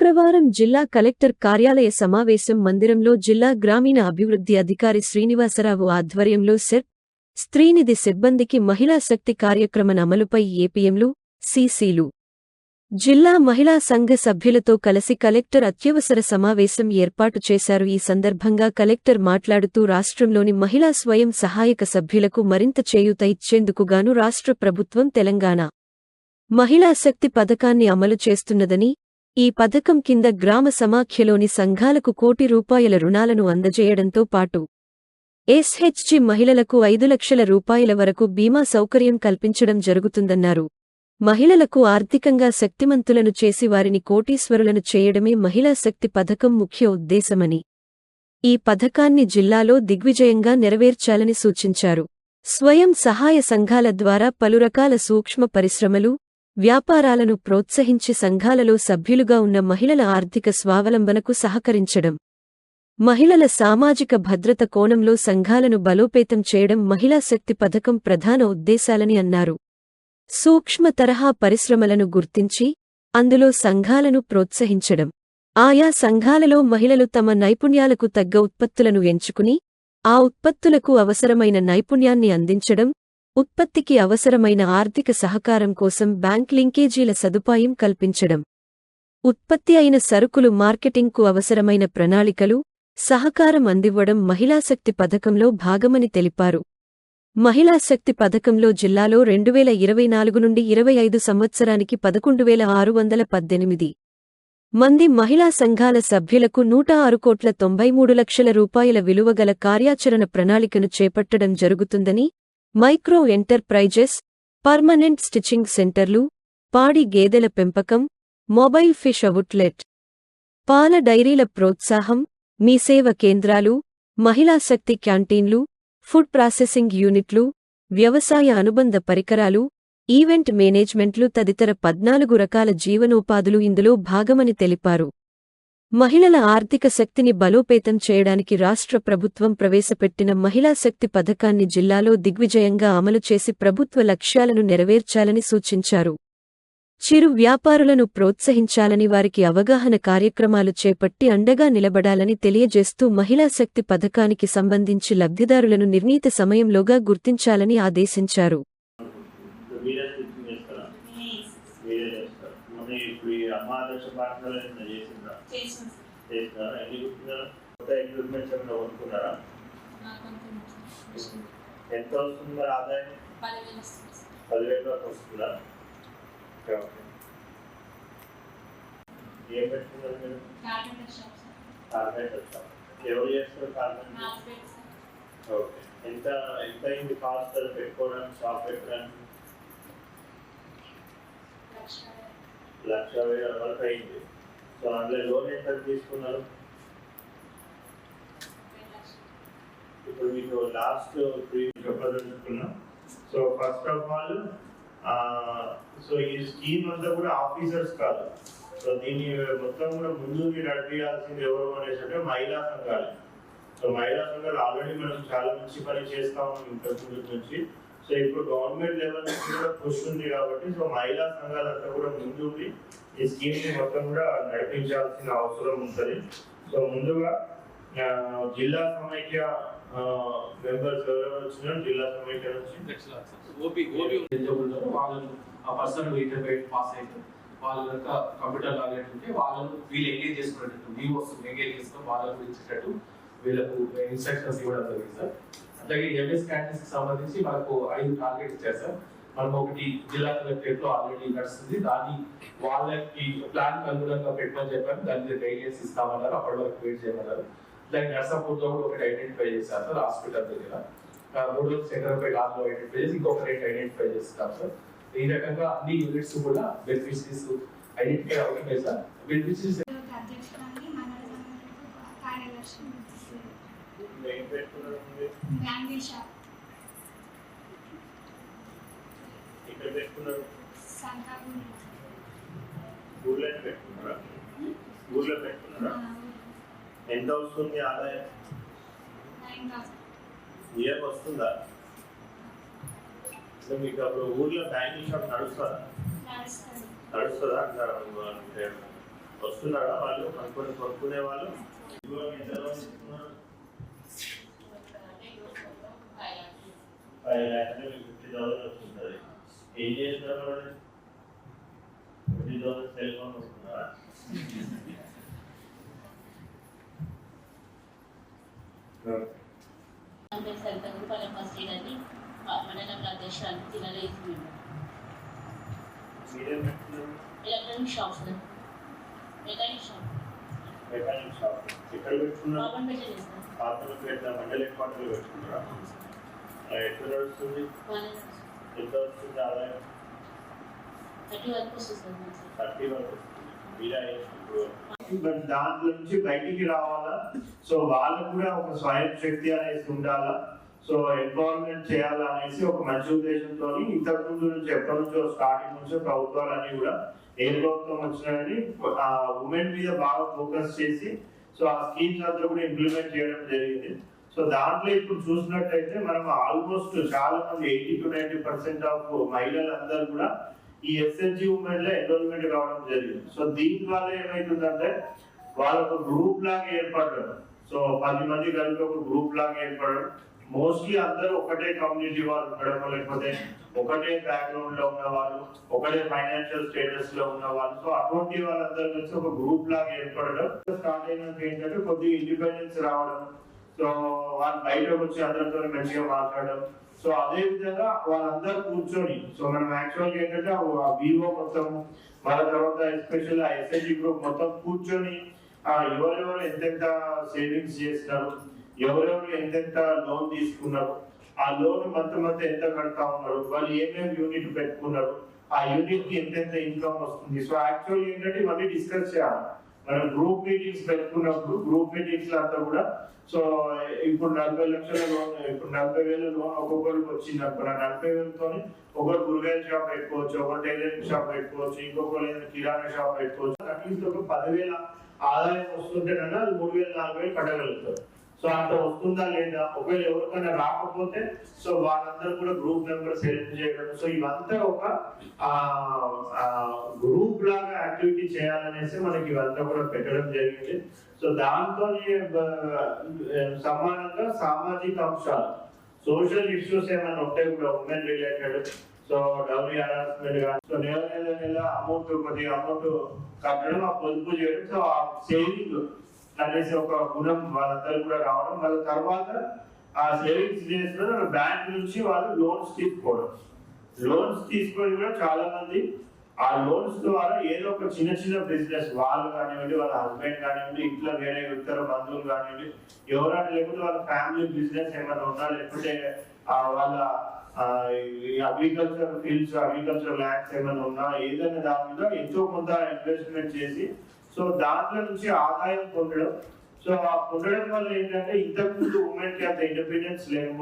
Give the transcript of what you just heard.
శుక్రవారం జిల్లా కలెక్టర్ కార్యాలయ సమావేశం మందిరంలో జిల్లా గ్రామీణ అభివృద్ధి అధికారి శ్రీనివాసరావు ఆధ్వర్యంలో సెర్ స్త్రీనిధి సిబ్బందికి మహిళా శక్తి కార్యక్రమం అమలుపై ఏపీఎంలు సీసీలు. జిల్లా మహిళా సంఘ సభ్యులతో కలిసి కలెక్టర్ అత్యవసర సమావేశం ఏర్పాటు చేశారు. ఈ సందర్భంగా కలెక్టర్ మాట్లాడుతూ రాష్ట్రంలోని మహిళా స్వయం సహాయక సభ్యులకు మరింత చేయూత ఇచ్చేందుకుగాను రాష్ట్ర ప్రభుత్వం తెలంగాణ మహిళా శక్తి పథకాన్ని అమలు చేస్తున్నదని ఈ పథకం కింద గ్రామ సమాఖ్యలోని సంఘాలకు కోటి రూపాయల రుణాలను అందజేయడంతో పాటు ఎస్హెచ్జి మహిళలకు ఐదు లక్షల రూపాయల వరకు బీమా సౌకర్యం కల్పించడం జరుగుతుందన్నారు. మహిళలకు ఆర్థికంగా శక్తిమంతులను చేసి వారిని కోటీశ్వరులను చేయడమే మహిళా శక్తి పథకం ముఖ్య ఉద్దేశమని ఈ పథకాన్ని జిల్లాలో దిగ్విజయంగా నెరవేర్చాలని సూచించారు. స్వయం సహాయ సంఘాల ద్వారా పలురకాల సూక్ష్మ పరిశ్రమలు వ్యాపారాలను ప్రోత్సహించి సంఘాలలో సభ్యులుగా ఉన్న మహిళల ఆర్థిక స్వావలంబనకు సహకరించడం. మహిళల సామాజిక భద్రత కోణంలో సంఘాలను బలోపేతం చేయడం మహిళా శక్తి పథకం ప్రధాన ఉద్దేశాలని అన్నారు. సూక్ష్మ తరహా పరిశ్రమలను గుర్తించి అందులో సంఘాలను ప్రోత్సహించడం. ఆయా సంఘాలలో మహిళలు తమ నైపుణ్యాలకు తగ్గ ఉత్పత్తులను ఎంచుకుని ఆ ఉత్పత్తులకు అవసరమైన నైపుణ్యాన్ని అందించడం ఉత్పత్తికి అవసరమైన ఆర్థిక సహకారం కోసం బ్యాంక్ లింకేజీల సదుపాయం కల్పించడం. ఉత్పత్తి అయిన సరుకులు మార్కెటింగ్కు అవసరమైన ప్రణాళికలు సహకారం అందివ్వడం మహిళాశక్తి పథకంలో భాగమని తెలిపారు. మహిళాశక్తి పథకంలో జిల్లాలో రెండువేల ఇరవై నాలుగు నుండి ఇరవై ఐదు సంవత్సరానికి పదకొండు వేల ఆరు వందల పద్దెనిమిది మంది మహిళా సంఘాల సభ్యులకు నూట ఆరు కోట్ల తొంభై మూడు లక్షల రూపాయల విలువగల కార్యాచరణ ప్రణాళికను చేపట్టడం జరుగుతుందని మైక్రో ఎంటర్ప్రైజెస్ పర్మనెంట్ స్టిచ్చింగ్ సెంటర్లు పాడి గేదెల పెంపకం మొబైల్ ఫిష్ అవుట్లెట్. పాల డైరీల ప్రోత్సాహం మీ సేవ కేంద్రాలు మహిళాశక్తి క్యాంటీన్లు ఫుడ్ ప్రాసెసింగ్ యూనిట్లు వ్యవసాయ అనుబంధ పరికరాలు ఈవెంట్ మేనేజ్మెంట్లు తదితర పద్నాలుగు రకాల జీవనోపాధులు ఇందులో భాగమని తెలిపారు. మహిళల ఆర్థిక శక్తిని బలోపేతం చేయడానికి రాష్ట్ర ప్రభుత్వం ప్రవేశపెట్టిన మహిళా శక్తి పథకాన్ని జిల్లాలో దిగ్విజయంగా అమలు చేసి ప్రభుత్వ లక్ష్యాలను నెరవేర్చాలని సూచించారు. చిరు వ్యాపారులను ప్రోత్సహించాలని వారికి అవగాహన కార్యక్రమాలు చేపట్టి అండగా నిలబడాలని తెలియజేస్తూ మహిళా శక్తి పథకానికి సంబంధించి లబ్ధిదారులను నిర్ణీత సమయంలోగా గుర్తించాలని ఆదేశించారు. మీరే పాఠశాల ఏమైనా చేసిండ్రా చేసాం చేస్తారా ఎన్ని కొత్త ఎక్విప్మెంట్స్ ఏమైనా కొనుక్కున్నారా? ఎంత వస్తుంది మరి ఆదాయం? పదివేలు వస్తుంది. వరకు. ఏం పెట్టుకున్నారు మీరు? కార్పెంటర్ షాప్ ఎవరు చేస్తారు కార్పెంటర్. ఓకే. ఎంత ఎంత అయింది కాస్ట్ అది పెట్టుకోవడానికి షాప్ పెట్టడానికి? లక్ష వేల. వరకు అయింది సో అందులో లోన్ ఎంత తీసుకున్నారు? ఇప్పుడు మీకు last three చెప్పదలుచుకున్నాం so first of all so ఈ స్కీమ్ అంతా కూడా ఆఫీసర్స్ కాదు. సో దీన్ని మొత్తం కూడా ముందు మీరు నడిపించాల్సింది ఎవరు అనేసి అంటే మహిళా సంఘాలు. సో మహిళా సంఘాలు ఆల్రెడీ మనం చాలా మంచి పని చేస్తా ఉన్నాం ఇంతకు ముందు నుంచి. సో ఇప్పుడు గవర్నమెంట్ లెవెల్ నుంచి కూడా ఉంది కాబట్టి సో మహిళా సంఘాలంతా కూడా ముందు ఉండి ఈ స్కీమ్ని మొత్తం కూడా నడిపించాల్సిన అవసరం ఉంటుంది. సో ముందుగా జిల్లా సమైక్య మెంబర్స్ ఎవరెవరు వచ్చినారు జిల్లా సమైక్య నుంచి వాళ్ళను ఆ పర్సన్ ఇంటర్మీడియట్ పాస్ అయితే వాళ్ళ యొక్క కంప్యూటర్ నాలెడ్జ్ ఉంటే వాళ్ళను వీళ్ళు ఎంగేజ్ చేసుకునేటట్టు వీవోస్ ఎంగేజ్ చేసుకుని వాళ్ళకు ఇచ్చేటట్టు వీళ్ళకు ఇన్స్ట్రక్షన్స్ ఇవ్వడం జరిగింది సార్ అట్లాగే ఎంఎస్ క్యాంటీన్స్కి సంబంధించి మనకు ఐదు టార్గెట్ ఇచ్చారు సార్. మనం ఒకటి జిల్లా కలెక్టరేట్లో ఆల్రెడీ నడుస్తుంది. దాన్ని వాళ్ళకి ప్లాన్ అనుగుణంగా పెట్టమని చెప్పారు. దాని మీద గైడెన్స్ ఇస్తామన్నారు. అప్పటి వరకు వెయిట్ చేయమన్నారు. దానికి నర్సాపూర్లో కూడా ఒకటి ఐడెంటిఫై చేశారు సార్ హాస్పిటల్ దగ్గర. మూడు సెకండ్పై లాల్లో ఐడెంటిఫై చేసి ఇంకొక రేట్ ఐడెంటిఫై చేస్తాం సార్. ఈ రకంగా అన్ని యూనిట్స్ కూడా బెనిఫిషరీస్ ఐడెంటిఫై అవుతున్నాయి సార్. బెనిఫిషరీస్ సంఘటన కార్యదర్శి ఏం పెట్టుకున్నారు మీరు? బ్యాంగిల్ షాప్ ఇక్కడ పెట్టుకున్నారు. సంతాపూర్ ఊర్లో పెట్టుకున్నారా? ఊర్లో పెట్టుకున్నారా? ఎంత వస్తుంది ఆదాయం? నైన్ థౌసండ్ ఇయర్ వస్తుందా? మీకు అప్పుడు ఊర్లో బ్యాంకింగ్ షాప్ నడుస్తుందా? నడుస్తుంది. అంటారు అంటే. వస్తున్నారా వాళ్ళు? కొనుక్కొని కొనుక్కునే వాళ్ళు? ఫైవ్ ల్యాక్స్ ఫిఫ్టీ థౌసండ్ వస్తుంది ఏం చేస్తున్నారు ఫిఫ్టీ థౌసండ్ సెల్ ఫోన్ వస్తున్నారా సరిత రూపాయల ఫస్ట్ ఎయిడ్ అని మండలంలో అధ్యక్షురాలు తినలేదు మేము మీరేం పెట్టుకున్నారు electronic shops mechanic shop mechanic shop ఎక్కడ పెట్టుకున్నారు? బాబన్ పేట చేస్తాం పాత్రపేట మండల హెడ్ క్వార్టర్లో పెట్టుకున్నారా ఎట్లా నడుస్తుంది ఎంత వస్తుంది ఆదాయం థర్టీ వరకు వస్తుంది బట్ దాంట్లో నుంచి బయటికి రావాలా? సో వాళ్ళకు కూడా ఒక స్వయం శక్తి అనేసి ఉండాలా? సో ఎంపవర్మెంట్ చేయాలా అనేసి ఒక మంచి ఉద్దేశంతో ఇంతకు ముందు నుంచి ఎప్పటి నుంచో స్టార్టింగ్ నుంచో ప్రభుత్వాలు అన్ని కూడా ఏ ప్రభుత్వం వచ్చినాయని ఆ ఉమెన్ మీద బాగా ఫోకస్ చేసి సో ఆ స్కీమ్స్ అంతా కూడా ఇంప్లిమెంట్ చేయడం జరిగింది. సో దాంట్లో ఇప్పుడు చూసినట్టయితే మనం ఆల్మోస్ట్ చాలా మంది eighty to ninety percent of మహిళలందరూ కూడా ఈ ఎస్ఎస్జి ఉమెన్లో ఎన్రోల్మెంట్ కావడం జరిగింది. సో దీని వల్ల ఏమైతుందంటే వాళ్ళ ఒక గ్రూప్ లాగా ఏర్పడడం. సో పది మంది కలిపి ఒక గ్రూప్ లాగా ఏర్పడడం. మోస్ట్లీ అందరూ ఒకటే కమ్యూనిటీ వాళ్ళు ఉండడం లేకపోతే ఒకటే బ్యాక్గ్రౌండ్లో ఉన్న వాళ్ళు ఒకటే ఫైనాన్షియల్ స్టేటస్లో ఉన్న వాళ్ళు. సో అటువంటి వాళ్ళందరూ కలిసి ఒక గ్రూప్ లాగా ఏర్పడడం. స్టార్ట్ అయినాక ఏంటంటే కొద్దిగా ఇండిపెండెన్స్ రావడం సో వాళ్ళు బయటకు వచ్చి అందరితో మంచిగా మాట్లాడడం. సో అదే విధంగా వాళ్ళందరూ కూర్చొని సో మనం యాక్చువల్గా ఏంటంటే ఆ వివో మొత్తం వాళ్ళ తర్వాత ఎస్పెషల్ ఆ ఎస్ఐజి గ్రూప్ మొత్తం కూర్చొని ఎవరెవరు ఎంతెంత సేవింగ్స్ చేస్తారు ఎవరెవరు ఎంతెంత లోన్ తీసుకున్నారు ఆ లోన్ మొత్తం మొత్తం ఎంత కడతా ఉన్నారు వాళ్ళు ఏమేమి యూనిట్ పెట్టుకున్నారు ఆ యూనిట్కి ఎంతెంత ఇన్కమ్ వస్తుంది. సో యాక్చువల్ ఏంటంటే ఇవన్నీ డిస్కస్ చేయాలి. మనం గ్రూప్ మీటింగ్స్ పెట్టుకున్నప్పుడు గ్రూప్ మీటింగ్స్ అంతా కూడా సో ఇప్పుడు నలభై లక్షల లోన్ ఇప్పుడు నలభై వేల లోన్ ఒక్కొక్కరికి వచ్చింది అనుకున్నా నలభై వేలతో ఒకరు కూరగాయల షాప్ పెట్టుకోవచ్చు ఒకరు టైలరింగ్ షాప్ పెట్టుకోవచ్చు ఇంకొకరు కిరాణా షాప్ పెట్టుకోవచ్చు. అట్లీస్ట్ ఒక పదివేల ఆదాయం వస్తుంటేనన్నా అది మూడు వేల నాలుగు వేలు కట్టగలుగుతారు. సో అంత వస్తుందా లేదా? ఒకవేళ ఎవరికైనా రాకపోతే సో వాళ్ళందరూ కూడా గ్రూప్ మెంబర్స్ హెల్ప్ చేయడం. సో ఇవంతా ఒక గ్రూప్ లాగా యాక్టివిటీ చేయాలనేసి మనకి ఇవంతా కూడా పెట్టడం జరిగింది. సో దాంతో సమానంగా సామాజిక అంశాలు సోషల్ ఇష్యూస్ ఏమైనా ఉంటాయి కూడా women related so dowry harassment కానీ సో నెల నెల నెల అమౌంట్ కొద్దిగా అమౌంట్ కట్టడం ఆ పొదుపు చేయడం సో ఆ సేవింగ్ అనేసి ఒక గుణం వాళ్ళందరూ కూడా రావడం వాళ్ళ తర్వాత ఆ సేవింగ్స్ చేసిన బ్యాంక్ నుంచి వాళ్ళు లోన్స్ తీసుకోవడం. లోన్స్ తీసుకొని కూడా చాలా మంది ఆ లోన్స్ ద్వారా ఏదో ఒక చిన్న చిన్న బిజినెస్ వాళ్ళు కానివ్వండి వాళ్ళ హస్బెండ్ కానివ్వండి ఇంట్లో వేరే ఇతర బంధువులు కానివ్వండి ఎవరైనా లేకుంటే వాళ్ళ ఫ్యామిలీ బిజినెస్ ఏమైనా ఉన్నా లేకుంటే వాళ్ళ అగ్రికల్చర్ ఫీల్డ్స్ అగ్రికల్చర్ ల్యాండ్స్ ఏమైనా ఉన్నా ఏదైనా దాని మీద ఎంతో కొంత ఇన్వెస్ట్మెంట్ చేసి సో దాంట్లో నుంచి ఆదాయం పొందడం. సో ఆ పొందడం వల్ల ఏంటంటే ఇంతకుముందు ఉమెన్కి అంత ఇండిపెండెన్స్ లేకపోతుంది